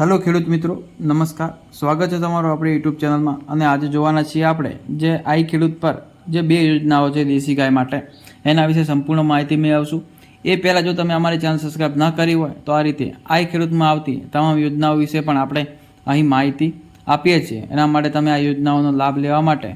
Hello ખેડૂત મિત્રો, નમસ્કાર. સ્વાગત છે તમારું આપણી યુટ્યુબ ચેનલમાં અને આજે જોવાના છીએ આપણે જે આઈ ખેડૂત પર જે બે યોજનાઓ છે દેશી ગાય માટે, એના વિશે સંપૂર્ણ માહિતી મેળવશું. એ પહેલાં જો તમે અમારી ચેનલ સબસ્ક્રાઈબ ન કરી હોય, તો આ રીતે આઈ ખેડૂતમાં આવતી તમામ યોજનાઓ વિશે પણ આપણે અહીં માહિતી આપીએ છીએ. એના માટે તમે આ યોજનાઓનો લાભ લેવા માટે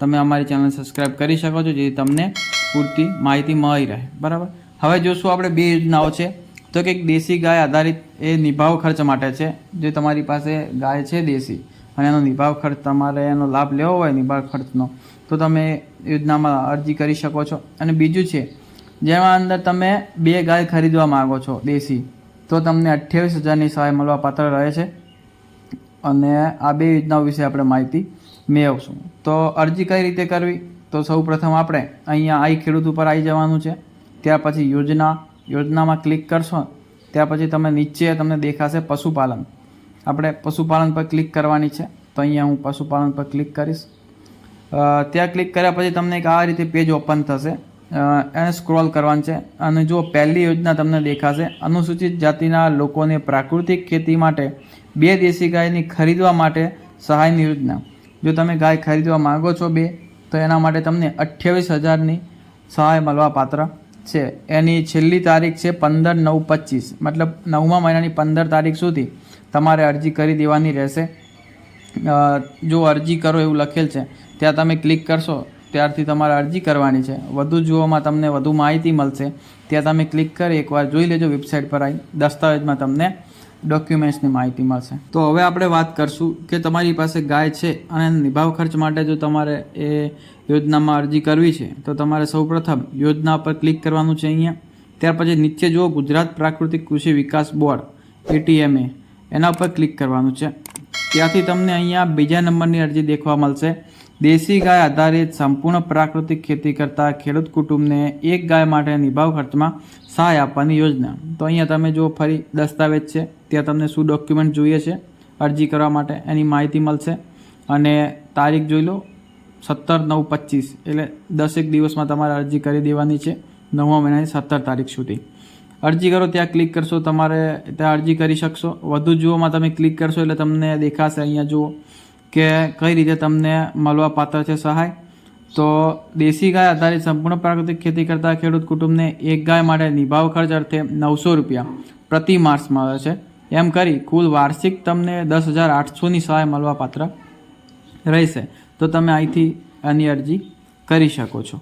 તમે અમારી ચેનલ સબસ્ક્રાઈબ કરી શકો છો, જેથી તમને પૂરતી માહિતી મળી રહે. બરાબર? હવે જોશું આપણે બે યોજનાઓ છે. તો કે દેશી ગાય આધારિત એ નિભાવ ખર્ચ માટે છે. જે તમારી પાસે ગાય છે દેશી અને એનો નિભાવ ખર્ચ તમારે એનો લાભ લેવો હોય નિભાવ ખર્ચનો, તો તમે યોજનામાં અરજી કરી શકો છો. અને બીજું છે, જેમાં અંદર તમે બે ગાય ખરીદવા માગો છો દેશી, તો તમને અઠ્યાવીસ હજારની સહાય મળવા પાત્ર રહે છે. અને આ બે યોજનાઓ વિશે આપણે માહિતી મેળવશું. તો અરજી કઈ રીતે કરવી? તો સૌ પ્રથમ આપણે અહીંયા આઈ ખેડૂત ઉપર આવી જવાનું છે. ત્યાર પછી યોજના યોજનામાં ક્લિક કરશો ત્યાર પછી તમે નીચે તમને દેખાશે પશુપાલન. આપણે પશુપાલન પર ક્લિક કરવાની છે, તો અહીંયા હું પશુપાલન પર ક્લિક કરીશ. ત્યાં ક્લિક કર્યા પછી તમને એક આ રીતે પેજ ઓપન થશે. એને સ્ક્રોલ કરવાનું છે, અને જો પહેલી યોજના તમને દેખાશે, અનુસૂચિત જાતિના લોકોને પ્રાકૃતિક ખેતી માટે, બે દેશી ગાયની ખરીદવા માટે સહાયની યોજના. જો તમે ગાય ખરીદવા માંગો છો બે, તો એના માટે તમને અઠ્યાવીસ હજારની સહાય મળવા પાત્ર છે. એની છેલ્લી તારીખ છે પંદર નવ પચીસ. મતલબ નવમા મહિનાની પંદર તારીખ સુધી તમારે અરજી કરી દેવાની રહેશે. જો અરજી કરો એવું લખેલ છે, ત્યાં તમે ક્લિક કરશો, ત્યારથી તમારે અરજી કરવાની છે. વધુ જોવામાં તમને વધુ માહિતી મળશે. ત્યાં તમે ક્લિક કરી એકવાર જોઈ લેજો વેબસાઇટ પર આવી દસ્તાવેજમાં તમને ડોક્યુમેન્ટ્સની માહિતી મળશે. તો હવે આપણે વાત કરશું કે તમારી પાસે ગાય છે અને નિભાવ ખર્ચ માટે જો તમારે એ યોજનામાં અરજી કરવી છે, તો તમારે સૌપ્રથમ યોજના પર ક્લિક કરવાનું છે અહીંયા. ત્યાર પછી નીચે જુઓ ગુજરાત પ્રાકૃતિક કૃષિ વિકાસ બોર્ડ એટીએમએ એના ઉપર ક્લિક કરવાનું છે. ત્યાંથી તમને અહીંયા બીજા નંબરની અરજી દેખવા મળશે. દેશી ગાય આધારિત સંપૂર્ણ પ્રાકૃતિક ખેતી કરતા ખેડૂત કુટુંબને એક ગાય માટે નિભાવ ખર્ચમાં સહાય આપવાની યોજના. તો અહીંયા તમે જો ફરી દસ્તાવેજ છે. ત્યાં તમને શું ડોક્યુમેન્ટ જોઈએ છે, અરજી કરવા માટે એની માહિતી મળશે. અને તારીખ જોઈ લો, સત્તર નવ પચીસ. એટલે દસેક દિવસમાં તમારે અરજી કરી દેવાની છે, નવમા મહિનાની સત્તર તારીખ સુધી. અરજી કરો, ત્યાં ક્લિક કરશો, તમારે ત્યાં અરજી કરી શકશો. વધુ જુઓમાં તમે ક્લિક કરશો એટલે તમને દેખાશે. અહીંયા જુઓ કે કઈ રીતે તમને મળવા પાત્ર છે સહાય? તો દેશી ગાય આધારિત સંપૂર્ણ પ્રાકૃતિક ખેતી કરતા ખેડૂત કુટુંબને એક ગાય માટે નિભાવ ખર્ચ અર્થે નવસો રૂપિયા પ્રતિ માસ મળે છે. એમ કરી કુલ વાર્ષિક તમને દસ હજાર આઠસોની સહાય મળવા પાત્ર રહેશે. તો તમે અહીંથી આની અરજી કરી શકો છો.